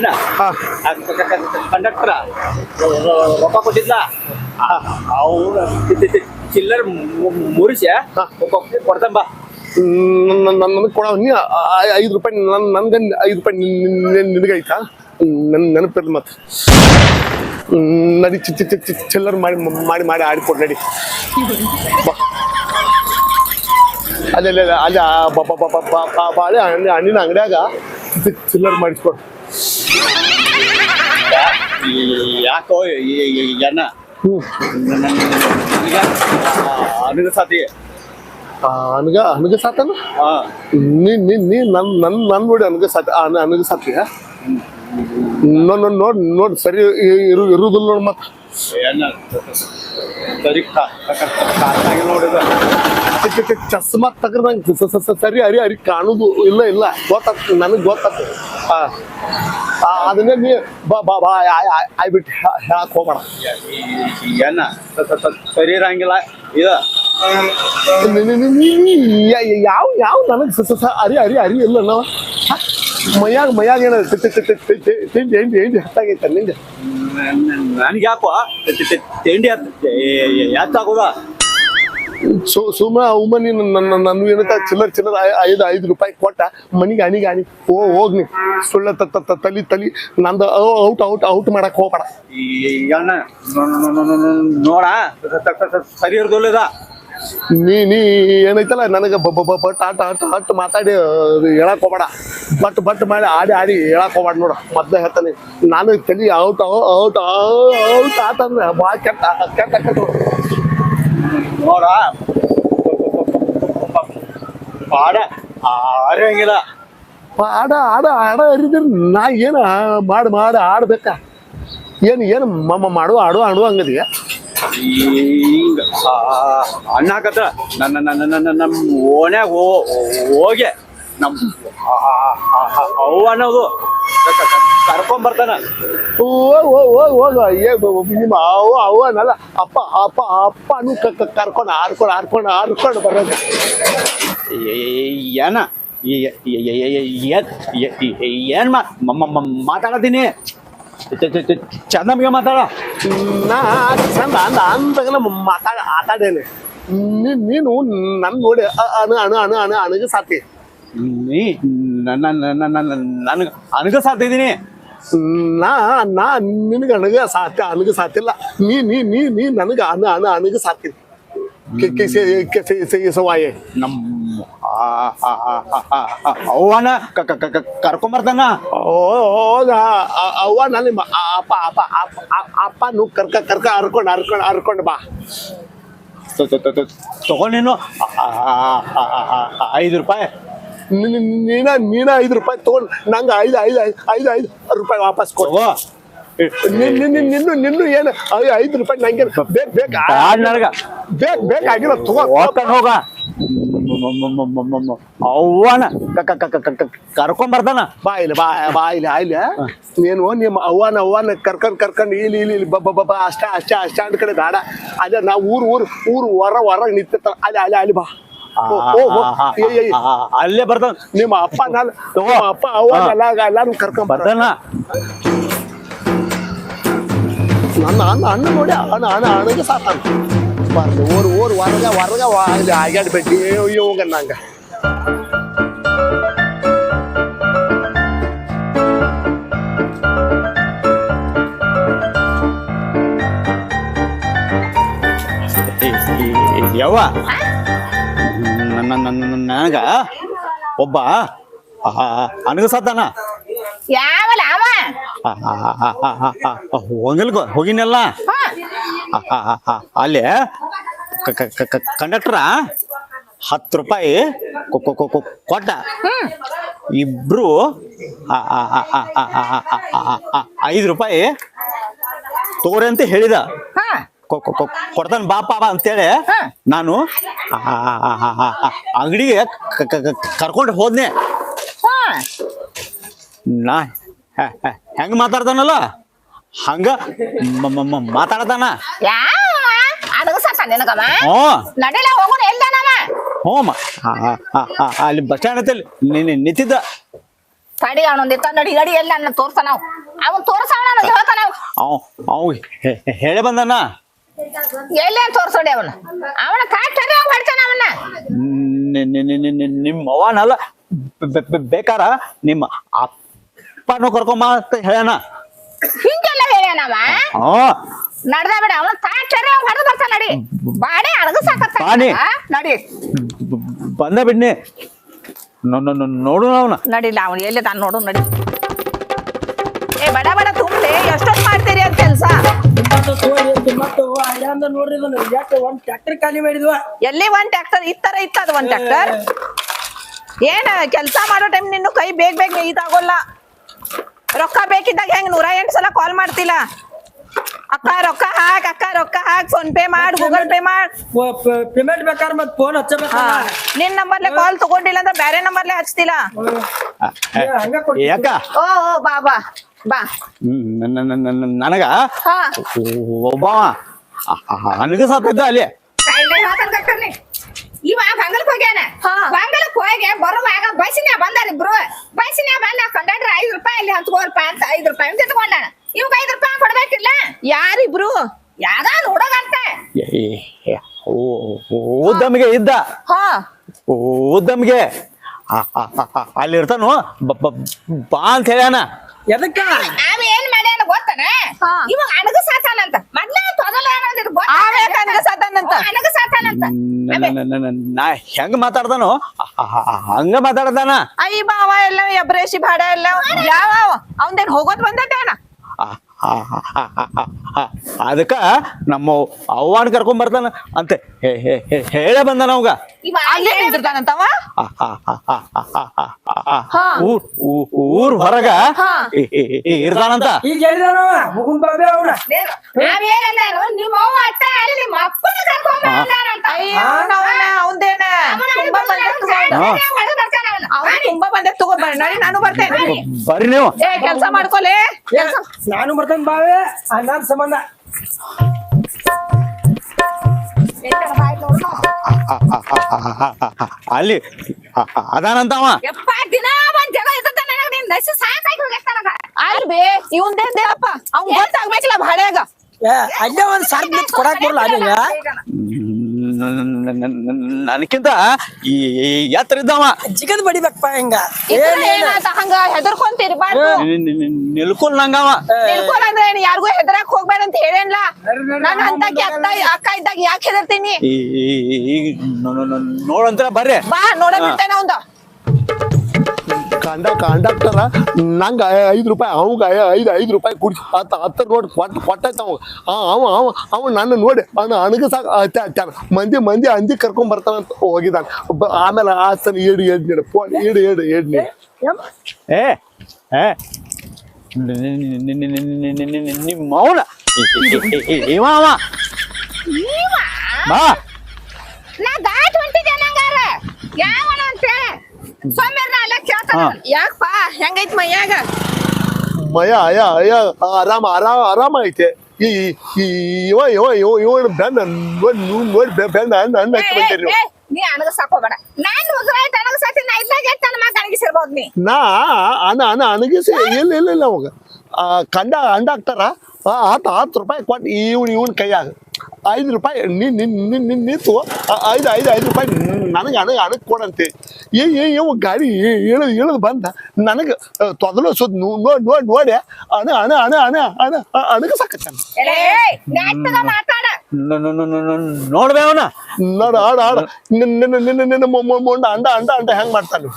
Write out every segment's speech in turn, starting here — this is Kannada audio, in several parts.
ಅಣ್ಣ ಕಂಡಕ್ಟರ್ ರೊಕ್ಕ ಕೊಟ್ಟಿದ್ಲ ಅವ್ರು ಚಿಲ್ಲರ್ ಮುರಿಸ ಕೊಡ್ತಂಬ ನನ್ಗೆ ಕೊಡ ನೀ ಐದು ರೂಪಾಯಿ ನನ್ನ ನನ್ಗೆ ಐದು ರೂಪಾಯಿ ನಿನಗೈತಾ ನನ್ನ ನೆನಪಿರ್ಲಿ ಮತ್ತೆ ನಡಿ ಚಿಲ್ಲರ್ ಮಾಡಿ ಮಾಡಿ ಮಾಡಿ ಆಡಿಕೊಡು ನಡಿ ಬಾ ಅಲ್ಲ ಅಲ್ಲ ಅಲ್ಲ ಬಾಳೆ ಹಣ್ಣಿನ ಅಂಗಡಿಯಾಗ ಚಿಲ್ಲರ್ ಮಾಡಿಸ್ಕೊಡ್ ಯಾಕೋ ಜನ ಅನುಗ ಸಾತಿ ಅನಗ ಅನಗ ಸಾತನ ನೀನ್ ನೀನ್ ನೀನ್ ನೀ ನನ್ ನನ್ ನನ್ ನೋಡಿ ಅನುಗ ಸಾತ ಅನುಗ ಸಾತಿಯ ನೋಡ್ ನೋಡ್ ನೋಡ್ ನೋಡ್ ಸರಿ ಇರು ಇರುದಿಲ್ಲ ನೋಡ್ ಮತ್ತ. ಸರಿ ನೋಡಿದ. ಚಸ್ಮಾ ತಗದಂಗ ಸರಿ ಅರಿ ಅರಿ ಕಾಣುದು ಇಲ್ಲ ಇಲ್ಲ. ಗೊತ್ತಾಗ್ತದೆ ನನಗೆ ಗೊತ್ತಾಗ್ತದೆ. ಅದನ್ನೇ ನೀ ಬಾ ಬಾ ಬಾ ಆಯ್ಬಿಟ್ಟು ಹೇಳಕ್ ಹೋಗ್ಬೇಡ. ಏನ? ಸರಿ ಇರಂಗಿಲ್ಲ. ಇದು? ಯಾವ ಯಾವ ನನಗೆ ಸ- ಸ- ಸ- ಅರಿ ಅರಿ ಅರಿ ಇಲ್ಲ ನಾವು? ಮೈಯಾಗ ಮೈಯಾಗ ಏನ ತಿಂಡಿ ಎಂಡಿ ಎಂಡಿ ಹತ್ತಾಗೈತೆ ನಿಂಗೆ ನನಗೆ ಯಾಕೋ? ತಿಂಡಿ ಯಾಕಾಗೋದ ಸು ಸುಮ್ಮನೆ ನೀನು ನನ್ನ ನನ್ನ ಏನಂತ ಚಿಲ್ಲರ್ ಚಿಲ್ಲರ್ ಐದು ಐದು ರೂಪಾಯಿ ಕೊಟ್ಟ ಮನಿಗೆ ಅನಿಗೆ ಅನಿ ಓ ಹೋಗ್ನಿ ಸುಳ್ಳ ತ ತ- ತ- ತಲಿ ತಲಿ ನಂದು ಔಟ್ ಔಟ್ ಔಟ್ ಮಾಡಕ್ ಹೋಗ್ಬೇಡ. ನೋಡ. ಸರಿ ಇರ್ದೋಲ್ಲದ ನೀ ನೀ ಏನೈತಲ್ಲ ನನಗೆ ಬಟ್ ಆಟ ಆಟ ಆಟ ಮಾತಾಡಿ ಹೇಳಕ್ ಹೋಗ್ಬೇಡ. ಬಟ್ ಬಟ್ ಮಾಡಿ ಆಡಿ ಆಡಿ ಹೇಳಕ್ ಹೋಗ್ಬೇಡ ನೋಡು. ಮದ್ದ ಹೇಳ್ತಾನೆ. ನಾನು ತಲಿ ಔಟ್ ಔಟ್ ಔಟ್ ಆತಂದ್ರೆ ಭಾಳ ಕೆಟ್ಟ ಕೆಟ್ಟ ಕೆಟ್ಟ ನೋಡ? ಪಾಡ. ಆರಂಗಿಲ್ಲ ಆಡ ಆಡ ಹರಿದ್ರೆ ನಾ ಏನು ಮಾಡಿ ಮಾಡಿ ಆಡ್ಬೇಕ. ಏನು ಏನು ಮಮ್ಮ ಮಾಡುವ ಆಡು ಆಡು ಹಂಗದಿಯ ಅಣ್ಣ ನನ್ನ ನನ್ನ ನನ್ನ ನಮ್ಮ ಓಣ್ಯಾಗ ಹೋಗಿ. ನಮ್ ಅವ್ವ ಅನ್ನೋದು ಕರ್ಕೊಂಡ್ ಬರ್ತಾನ ನಿಮ್ಮ ಅವ್ವ ಅವ್ವ ಅನ್ನಲ್ಲ ಅಪ್ಪ ಅಪ್ಪ ಅಪ್ಪ ಅನ್ನು ಕರ್ಕೊಂಡು ಆಡ್ಕೊಂಡು ಆರ್ಕೊಂಡು ಆಡ್ಕೊಂಡು ಬರೋದು ಏನ ಏನ್ ಮಾತಾಡತೀನಿ ಚಂದಮ್ಗೆ ಮಾತಾಡ ನಾ ಚಂದ ಅಂದ ಅಂದಾಗ ಮಾತಾಡ ಆಟಾಡೇನೆ ನೀನು ನನ್ನ ನೋಡಿ ಅಣು ಅಣ ಅಣು ಅಣ ಅಣಗೆ ಸಾತಿ ನೀ ನನ್ನ ನನ್ನ ನನ್ನ ನನಗೆ ಅನಗ ಸಾಧ್ಯ ಇದ್ದೀನಿ ನಾ ನಾ ನಿನಗೆ ಅನಗ ಸಾಧ್ಯ ಅನಗ ಸಾಧ್ಯ ಇಲ್ಲ ನೀ ನೀ ನೀ ನೀ ನನಗೆ ಅನ ಅನ ಅನಗ ಸಾಧ್ಯ ವಾಯ ನಮ್ಮ ಅವ್ವನ ಕರ್ಕೊಂಬರ್ತಾನ ಹೌದಾ ಅವ್ವ ನನ್ನ ಅಪ್ಪ ಅಪ್ಪ ಅಪ್ಪ ನೂ ಕರ್ಕ ಕರ್ಕ ಹರ್ಕೊಂಡು ಹರ್ಕೊಂಡು ಹರ್ಕೊಂಡು ಬಾ ತಗೊಂಡೇನು ಐದು ರೂಪಾಯಿ ನೀನ ನೀನ ಐದು ರೂಪಾಯಿ ತಗೊಂಡು ನಂಗೆ ಐದು ಐದು ಐದು ಐದು ರೂಪಾಯಿ ವಾಪಸ್ ಕೊಡು. ತಗೋ ನಿನ್- ನಿನ್- ನಿನ್- ನಿನ್ನು ನಿನ್ನು ಏನು ಐದು ರೂಪಾಯಿ ನಂಗೆ ಬೇಕು ಬೇಕು ಬ್ಯಾಡ್ ನನಗ. ಬೇಕು ಬೇಕಾಗಿಲ್ಲ ತಗೋ. ಹೋಗ. ಅವ್ವನ. ಬಾ ಇಲ್ಲಿ ಬಾ ಬಾ ಇಲ್ಲಿ ನೀನು ನಿಮ್ಮ ಅವ್ವನ ಅವ್ವನ ಕರ್ಕೊಂಡ್ ಕರ್ಕೊಂಡ್ ಇಲ್ಲಿ ಇಲ್ಲಿ ಇಲ್ಲಿ ಬಬ್ಬ ಬಬ್ಬ ಅಷ್ಟ ಅಷ್ಟ ಅಷ್ಟ ಅಂದ್ ಕಡೆ ಬೇಡ. ಅದೇ ನಾವು ಊರು ಊರು ಊರು ಹೊರ ಹೊರ ನಿಂತಿರ್ತಾರ. ಅಲ್ಲಿ ಅಲ್ಲಿ ಅಲ್ಲಿ ಬಾ. ಅಲ್ಲೇ ಬರ್ತಾನ ನಿಮ್ಮ ಅಪ್ಪ ನಾನು ಅಪ್ಪ ಅವ್ವ ಎಲ್ಲ ಎಲ್ಲಾರು ಕರ್ಕೊಂಡ್ ಬರ್ತಾನ ನನ್ನ ಅಣ್ಣ ಅಣ್ಣ ನೋಡಿ ಅಣ್ಣ ಅಣ್ಣ ಅಣ್ಣಗೆ ಸಾತಾನ ಬರ್ದು ಓರ್ ಓರ್ ಹೊರಗ ಹೊರಗ ಆಗಾಡ್ಬೇಡಿ ಹೋಗ ನಂಗ ಯವ್ವ ನನಗ ಒಬ್ಬ ಅನಗಸತ್ತಾನ ಯಾವಲ್ಲ ಅವ ಹೋಗಿನಲ್ಲ ಅಲ್ಲಿ ಕಂಡಕ್ಟ್ರ ಹತ್ತು ರೂಪಾಯಿ ಕೊಟ್ಟ ಇಬ್ರು ಐದು ರೂಪಾಯಿ ತೋರೆ ಅಂತ ಹೇಳಿದ ಕೊಡ್ತಾನ ಬಾಪ ಬಾ ಅಂತೇಳಿ ನಾನು ಅಂಗಡಿಗೆ ಕರ್ಕೊಂಡು ಹೋದ್ನೆ. ನಾ ಹೆಂಗ ಮಾತಾಡ್ತಾನಲ್ಲ? ಹಂಗ ಮಾತಾಡತಾನ. ಹೋಮ ಅಲ್ಲಿ ಬಸ್ ಸ್ಟ್ಯಾಂಡ್ ಐತಲ್ಲಿ ನೀನು ನಿಂತಿದ್ದ. ತಡಿ ಅವನೊಂದು ಇತ್ತ ನಡಿ ನಡಿ ಎಲ್ಲ ತೋರ್ಸ ನಾವು. ಅವನ್ ತೋರ್ಸ ಅವನ ಹೇಳ್ತಾನ ಅವ್ ಹೇಳೇ ಬಂದಣ್ಣ ಎಲ್ಲೇ ತೋರ್ಸೋಡಿ ಅವನ ಅವನ ಕಾಟರಿ ಅವ್ ಮಾಡ್ತಾನ ಅವನ್ನ. ನಿ- ನಿ- ನಿ- ನಿ- ನಿ- ನಿಮ್ಮ ಅವನಲ್ಲ ಬೇಕಾರ ನಿಮ್ಮ ಅಪ್ಪನೂ ಕರ್ಕೊಂಬ ಅಂತ ಹೇಳಣ ಹಿಂಗೆಲ್ಲ ಹೇಳ್ಯಾನವ ನಡ್ದ ಬಿಡ ಅವನ ಕಾಟರಿ ಹೊಡೆದು ಬರ್ತಾನ ನಡಿ. ಬಾಡೆ ಅಡಗು ಬಾನಿ. ಸಾಕತ್ತ ನಡಿ. ಬಂದ ಬಿಡ್ನಿ. ನೋಡು ಅವನ. ನಡಿಲ್ಲ ಅವನು ಎಲ್ಲಿ ತಾನು ನೋಡು ನಡಿ. ಏ ಬಡ ಬಡ ಮತ್ತು ಅಲ್ಲಿಂದ ನೋಡ್ರಿ ಇದನ್ನ. ಯಾಕೆ ಒಂದ್ ಟ್ರ್ಯಾಕ್ಟರ್ ಖಾಲಿ ಮಾಡಿದ್ವ? ಎಲ್ಲಿ ಒಂದ್ ಟ್ಯಾಕ್ಟರ್ ಇತ್ತರ ಇತ್ತದ ಒಂದ್ ಟ್ಯಾಕ್ಟರ್ ಏನ ಕೆಲ್ಸ ಮಾಡೋ ಟೈಮ್ ನಿನ್ನ ಕೈ ಬೇಗ ಬೇಗ ಇದಾಗೋಲ್ಲ. ರೊಕ್ಕ ಬೇಕಿದ್ದಾಗ ಹೆಂಗ್ ನೂರ ಎಂಟು ಸಲ ಕಾಲ್ ಮಾಡ್ತಿಲ್ಲ? ಅಕ್ಕ ರೊಕ್ಕ ಹಾಕ್ ಅಕ್ಕ ರೊಕ್ಕ ಹಾಕ್ ಫೋನ್ ಪೇ ಮಾಡ್ ಗೂಗಲ್ ಪೇ ಮಾಡ್. ಪೇಮೆಂಟ್ ಬೇಕಾದ್ರೆ ಮತ್ತೆ ಫೋನ್ ಹಚ್ಚಬೇಕು ನಿನ್ ನಂಬರ್ಲೆ ಕಾಲ್ ತಗೊಂಡಿಲ್ಲ ಅಂದ್ರೆ ಬೇರೆ ನಂಬರ್ಲೆ ಹಚ್ತಿಲ್ಲ. ಯಾಕ ಓ ಓ ಬಾ. ಬಾ. ನನಗ? ಹಾ. ಒಬ್ಬವ ನನಗ ಇದ್ದ ಅಲ್ಲಿ? ಇವ ಬಂಗಲ್ಕ್ ಹೋಗ್ಯಾನ. ಬಂಗಲಕ್ ಹೋಗಿ ಬರುವಾಗ ಬಸ್ಸಿನ ಬಂದಾರ ಇಬ್ರು. ಬಸ್ಸಿನ ಬಂದ ಕಂಡಕ್ಟರ್ ಐದು ರೂಪಾಯಿ ಇಲ್ಲಿ ಹಂಚ್ಕೋರಪ್ಪ ಅಂತ ಐದು ರೂಪಾಯಿ ಅಂತ ತಗೊಂಡಾನ ಇವಾಗ ಐದ್ ರೂಪಾಯಿ ಕೊಡ್ಬೇಕಿಲ್ಲ? ಯಾರಿಬ್ರು? ಯಾವ್ದಾದ್ ಹುಡುಗ ಅಂತ ಉದ್ದಮ್ಗೆ ಇದ್ದ? ಹಾ. ಉದ್ದಮ್ಗೆ? ಅಲ್ಲಿ ಇರ್ತಾನು ಬ- ಬ- ಬಾ ಅಂತ ಹೇಳ್ಯಾನ? ಎದಕ್ಕ? ಅವ ಏನ್ ಮಾಡ್ಯಾನ ಗೊತ್ತನ? ಇವಾಗ ಅಣಗ ಸಾತಾನಂತ ಮೊದ್ಲ ತೊದಲ ಅಣಗ ಸಾತಾನಂತ ಅಣಗ ಸಾತಾನಂತ ನ- ಹೆಂಗ್ ಮಾತಾಡ್ದಾನೋ? ಹಂಗ ಮಾತಾಡ್ದಾನ. ಅಯ್ಯ ಬಾವ ಎಲ್ಲ ಎಬ್ರೇಶಿ ಭಾಡ ಎಲ್ಲ ಯಾವ ಅವಂದೇನ್ ಹೋಗೋದ್ ಬಂದಟ್ಟೇನ ಅದಕ್ಕ ನಮ್ಮ ಅವ್ವಾನ್ ಕರ್ಕೊಂಡ್ ಬರ್ತಾನ ಅಂತ ಹೇ- ಹೇ- ಹೇ- ಹೇಳೇ ಬಂದ ನಮ್ಗ ಅಲ್ಲೇ ನಿಂತಿರ್ತಾನಂತವ ಊರ್ ಊರ್ ಹೊರಗ ಇರ್ತಾನಂತ ಬರ್ರಿ ನಾನು ಬರ್ತೇನೆ ಬರ್ರಿ ನೀವು ಕೆಲ್ಸ ಮಾಡ್ಕೊಲೆ ನಾನು ಬರ್ತೇನೆ ಬಾವೆ ಅಣ್ಣನ ಸಂಬಂಧ. ಅಲ್ಲಿ ಅದಾನಂತವ. ಯಪ್ಪ ದಿನ ಒಂದ್ ಜಗ ಇರ್ತದ ನನಗೆ ನಿನ್ ನಸಿ ಸಾಕಾಗಿ ಹೋಗೈತ ನನಗ ಅಲ್ ಬೇ ಇವಂದೇಂದೇನಪ್ಪ ಅವ್ನ್ ಗೊತ್ತಾಗ್ಬೇಕಲ್ಲ ಭಾಡ್ಯಾಗ ಅಲ್ಲೇ ಒಂದ್ ಸರ್ದ್ ಕೊಡಕ್ ಕೊಡಾಕ್ ಬರಲ್ಲ ಅಲ್ಲಿಂಗ? ನನಕ್ಕಿಂತ ಈ ಎತ್ತರ ಇದ್ದವ ಜಿಗದ್ ಬಡಿಬೇಕಪ್ಪ ಹಿಂಗ ಏನಾತ ಹಂಗ ಹೆದರ್ಕೊಂತಿರ್ಬಾರ್ದು ನಿಲ್ಕೊಲ್ ನಂಗವ ತಿಳ್ಕೊಳ ಅಂದ್ರೆ ಏನ್ ಯಾರಿಗೂ ಹೆದರಕ್ ಹೋಗ್ಬೇಡ ಅಂತ ಹೇಳೇನ್ಲ ನಾನು ಅಂತ ಅಕ್ಕ ಅಕ್ಕ ಇದ್ದಾಗ ಯಾಕೆ ಹೆದರ್ತೀನಿ ಈಗ ನೋಡಂತ್ರ ಬರ್ರಿ ಬಾ ನೋಡ ಬಿಡ್ತೇನೆ ಅವಂದ ಕಂಡ ಕಂಡಕ್ಟರ ನಂಗೆ ಐದು ರೂಪಾಯಿ ಅವಂಗ ಐದು ಐದು ರೂಪಾಯಿ ಕುಡಿಸಿ ಹತ್ತು ಹತ್ತ ನೋಡಿ ಕೊಟ್ಟು ಕೊಟ್ಟಾಯ್ತು ಅವ ಅವ ಅವ ಅವ ನನ್ನ ನೋಡಿ ಅವನು ಅಣಗ ಸಾಕು ಮಂದಿ ಮಂದಿ ಅಂದಿ ಕರ್ಕೊಂಡ್ ಬರ್ತಾನಂತ ಹೋಗಿದ್ದಾನೆ ಆಮೇಲೆ ಆಸ್ತನ ಏಡು ಏಡ್ ನೀಡು ಫೋನ್ ಏಡು ಏಡು ಏಡ್ ನೀಡು ಏ ಏ ನಿಮ್ಮ ಮೌನ ಇವ ಅವ ಬಾ ನಾ ದಾಟ್ ಹೊಂಟಿದ್ದೆ ನಂಗಾರ ಯಾವನ ಅಂತ ಯಾಕಪ್ಪ? ಹೆಂಗೈತ್ ಮೈಯಾಗ ಮಯ ಅಯ್ಯ ಅಯ್ಯ ಆರಾಮ ಆರಾಮ ಆರಾಮ ಐತೆ. ಈ ಇವ ಇವ ಇವ ಇವನ ಬೆನ್ನ ನೋಡಿ ಬೆನ್ನ ಏ, ನೀ ಅಣಗ ಸಾಕೋಬೇಡ ನಾನ್ ಉಗ್ರಾಯ್ತು ಅಣಗ ಸಾತಿ ನಾ ಇದ್ದಾಗ ನೀ? ನಾ ಅಣ್ಣ ಅಣ್ಣ ಅಣಗಿಸಿ ಇಲ್ಲ ಇಲ್ಲ ಇಲ್ಲ ಅವಾಗ. ಆ, ಅಂಡ ಅಂಡಾಕ್ತಾರ? ಹತ್ತು ಹತ್ತು ರೂಪಾಯಿ ಕೊಟ್ಟು ಇವ್ನು ಇವ್ನ ಕೈಯಾಗ. ಐದು ರೂಪಾಯಿ ನೀ ನಿನ್ ನಿನ್ ನಿನ್ ನಿಂತು ಆ, ಐದು ಐದು ಐದು ರೂಪಾಯಿ ನನಗೆ ಅಣಗ ಅಣಗ್ ಕೊಡಂತೆ. ಏ ಏ ಇವ ಗಾಡಿ ಇಳಿದು ಇಳಿದು ಬಂದ. ನನಗೆ ತೊದಲು ಸುದ್ ನೋಡಿ ನೋಡಿ ನೋಡಿ ಅಣ ಅಣ ಅಣ ಅಣ ಅಣ ಅಣಗ ಸಾಕತ್ತಾನ ಏ ನೆಟ್ಟಗ ಮಾತಾಡ. ನೋಡ್ಬೇ ಅವನ. ನೋಡ ಆಡ ಆಡ. ನಿನ್ನ ನಿನ್ನ ನಿನ್ನ ಮೊಂಡ ಅಂಡ ಅಂಡ ಅಂಡ ಹೆಂಗ್ ಮಾಡ್ತಾನೆ.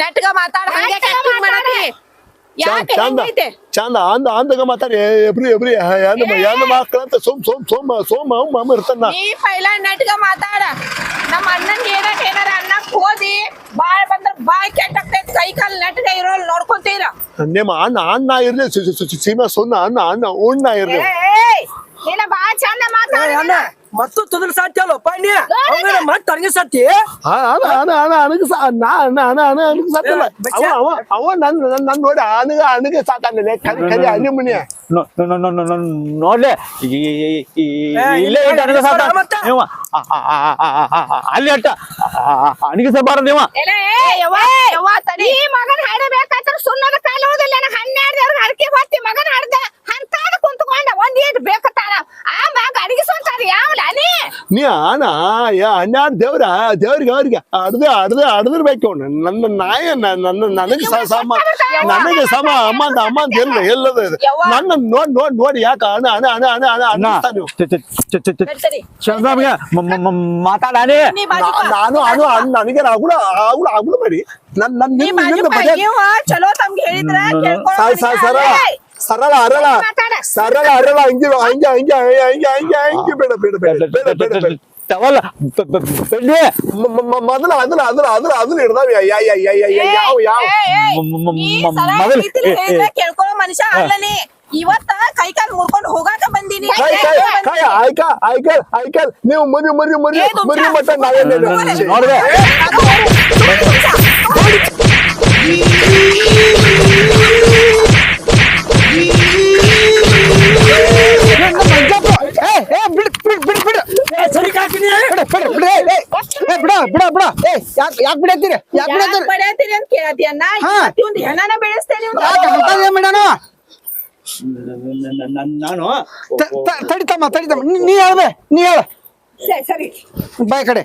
ನೆಟ್ಗ ಮಾತಾಡ ಚಂದ ಹೆಂಗೈತೆ ಚಂದ ಅಂದ ಅಂದಾಗ ಮಾತಾಡಿ ಎಬ್ರಿ ಎಬ್ರಿ ಹೆಣ್ಣು ಹೆಣ್ಣು ಮಕ್ಕಳಂತ ಸೋಮ್ ಸೋಮ್ ಸೋಮ ಸೋಮ ಅವ್ ಮಾಮ ಇರ್ತಾನ. ನೀ ಪೈಲ ನೆಟ್ಗ ಮಾತಾಡ. ನಮ್ಮ ಅಣ್ಣನ್ ಏನಾರ ಏನಾರ ಅನ್ನಕ್ ಹೋದಿ ಬಾಳ್ ಬಂದ್ರ ಬಾಯ್ ಕೆಟ್ಟಾಗ್ತೈತಿ ಕೈ ಕಾಲ್ ನೆಟ್ಗ ಇರೋಲ್ ನೋಡ್ಕೊಂತೀರ. ನಿಮ್ಮ ಅಣ್ಣ ಅಣ್ಣ ಇರ್ಲಿ ಸಿ- ಸಿ- ಸಿ- ಸೀಮಾ ಸುಣ್ಣ ಅಣ್ಣ ಅಣ್ಣ ಉಣ್ಣ ಇರ್ಲಿ. ಏಯ್ ನೀನ ಬಾ ಚಂದ ಏ, ಮಾತಾಡ ಅಣ್ಣ ಮತ್ತು ತುದ್ರ ಸಾಧ್ಯ ಅಲ್ಲಪ್ಪ ನೀ ಅವಂಗ ಮತ್ ಅರ್ಗಿ ಸತ್ತಿ ಆ, ಅಣ್ಣ ಅಣ್ಣ ಅಣ್ಣ ಸಾ ನಾ ಅಣ್ಣ ಅಣ್ಣ ಅಣ್ಣ ಅಣಗ ಸಾಕಲ್ಲ ಅವ ಅವ ಅವ ನನ್ ನನ್ ನನ್ ನೋಡಿ ಅನಗ ಅನಗ ಸಾಕಾನೆ ಕರಿ ಕರಿ ಅಲ್ಲಿ ಮನಿ ನೋಡ್ಲೆ. ಇಲ್ಲೇ ಇಲ್ಲಿ ಇಟ್ಟು ಸಾಕ ಮತ್ತೆ? ನೀವ ಅಲ್ಲಿ ಅಟ್ಟ. ನೀವ ಯವ್ವ, ಯವ್ವ, ತಡಿ. ಈ ಮಗನ್ ಹಾಡಬೇಕಾದ್ರ ಸುಣ್ಣದ ಕಾಲ ಉಳಿದಿಲ್ಲ ಹನ್ನೆರಡು ದೇವ್ರಿಗೆ ಹರಕೆ ಬರ್ತಿ ಮಗನ ಹಾಡ್ದ. ಹಂತಾದ ಕುಂತ್ಕೊಂಡ ಒಂದ್ ಈಟ್ ಬೇಕತ್ತಾರ. ಆ ಮಗ ಅಡಿಗಿಸೋಂತಾರ ಯಾವಲ್ಲ ನೀ ನೀ ಆನ ಯಾ ಹನ್ನೆರಡು ದೇವ್ರ ದೇವ್ರಿಗೆ ಅವ್ರಿಗೆ ಅಡ್ದೆ ಅಡ್ದೆ ಅಡ್ದಿರ್ಬೇಕು ನನ್ನ ನಾಯ ನನ್ನ ನನಗೆ ಸ- ಸಮ ನನಗೆ ಸಮ ಅಮ್ಮ ಅಮ್ಮ ಎಲ್ಲ ಎಲ್ಲದ ಇದು ನನ್ನ ನೋಡ್ ನೋಡ್ ನೋಡಿ ಯಾಕ ಅಣ ಅಣ ಅಣ ಅಣ ಅಣ ಅಣ್ಣ ಅನ್ನಿಸ್ತಾ ನೀವು ಚ- ಚ- ಚ- ಚ- ಚ- ಸರಿ, ಸರಿ ಚಂದ್ರಮ್ಗೆ ಮ- ಮ- ಮ- ಮಾತಾಡಾನೆ ನೀ ಬಾಜು ಬಾ. ನಾ- ನಾನು ಅನು ಅನ್- ನನಗೆ ಆಗುಳ ಆಗುಳ ಆಗುಳ ಮಾಡಿ ನನ್ ನನ್ ನೀ ನಿನ್ನ ಬಾಜು ನಿನ್ನ ಬಾ. ಬಜೆಟ್ ನೀವ ಚಲೋ ತಮ್ಗೆ ಹೇಳಿದ್ರ ಕೇಳ್ಕೊಳ್ಳೋ ಸ- ಸ- ಮನುಷ್ಯ ಸರಳ ಅಲ್ಲ. ಸರಳ ಅರಳ ಮಾತಾಡ. ಸರಳ ಅರಳ ಹಂಗೆ ಹಂಗೆ ಹಂಗೆ ಹಂಗೆ ಹಂಗೆ ಹಂಗೆ ಬೇಡ ಬೇಡ ಬೇಡ ಬೇಡ ಬೇಡ ಬೇಡ ಟವಲ್ ಬ- ಬ- ಬೆಣ್ಣೆ ಮ- ಮ- ಮ- ಮೊದಲ ಅದನ್ನ ಅದನ್ನ ಅದನ್ನ ಅದನ್ನ ಹಿಡ್ದಾವ ಯಾ ಯಾ ಯಾ ಯಾ ಯಾ ಯಾವ ಯಾವ ಏಯ್, ಏಯ್, ಮ- ಮ- ನೀ ಮ- ಸರಳ ಮೊದಲು- ರೀತಿಲಿ ಏ- ಏ- ಹೇಳಿದ್ರೆ ಕೇಳ್ಕೊಳ್ಳೋ ಮನುಷ್ಯ ಅಲ್ಲ ನೀ ಇವತ್ತ ಕೈ ಕಾಲ್ ಮುರ್ಕೊಂಡು ಹೋಗಾಕ ಬಂದೀನಿ. ಆಯ್ಕ ಆಯ್ಕಲ್ ಆಯ್ಕಲ್ ನೀವು ಮರಿ ಮರಿ ಮರಿ. ಮರಿ ಮಟ್ಟ ನಾವೇನೇ ನೋಡ್ದೆ. ಯಾಕ್ ಯಾಕ್ ಬಿಡತ್ತೀರಿ ಯಾಕ್ ಬಿಡತ್ತೀರಿ ಅಂತ ಕೇಳತಿಯನ್ನ ಹಾ. ಒಂದು ಹೆಣನ ಬೆಳೆಸ್ತೇನೆ. ಯಾಕ ಮೇಡನ ನಾನು? ತಡಿತಮ್ಮ ತಡಿತಮ್ಮ ನೀ- ಹೇಳ್ಬೆ ನೀ ಹೇಳ. ಸರಿ ಸರಿ. ಬಾಯ್ ಕಡೆ.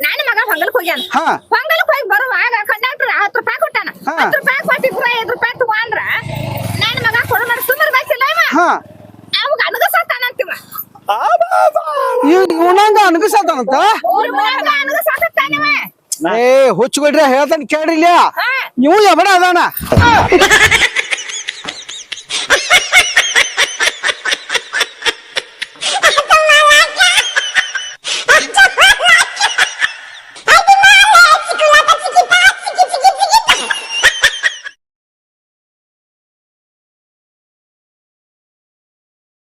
ನಾನು ಮಗ ಹೊಂಗಲ್ಕ್ ಹೋಗ್ಯಾನ. ಹಾ. ಹೊಂಗಲ್ಕ್ ಹೋಗಿ ಬರುವಾಗ ಕಂಡಕ್ಟರ್ ಹತ್ತು ರೂಪಾಯಿ ಕೊಟ್ಟಾನ. ಹಾ. ಹತ್ತು ರೂಪಾಯಿ ಕೊಟ್ಟು ಇಬ್ರ ಐದು ರೂಪಾಯಿ ತಗೋ ಅಂದ್ರ ನನ್ನ ಮಗ ಕೊಡು ಮಾಡಿ ಸುಮ್ಮರ್ಬೇಕಿಲ್ಲ ಇವ. ಹಾ. ಅವಾಗ ಅನಗಸಾತಾನಂತಿವ ಇವನಂಗ ಅನ್ಗಸತಾನಂತ? ಅನಗಸಾತಾನಿವ ಏ ಹುಚ್ಚುಗಡ್ರಿ ಹೇಳ್ತಾನೆ ಕೇಳ್ರಿ. ಇವ್ ಎಬಡ ಅದಾನ?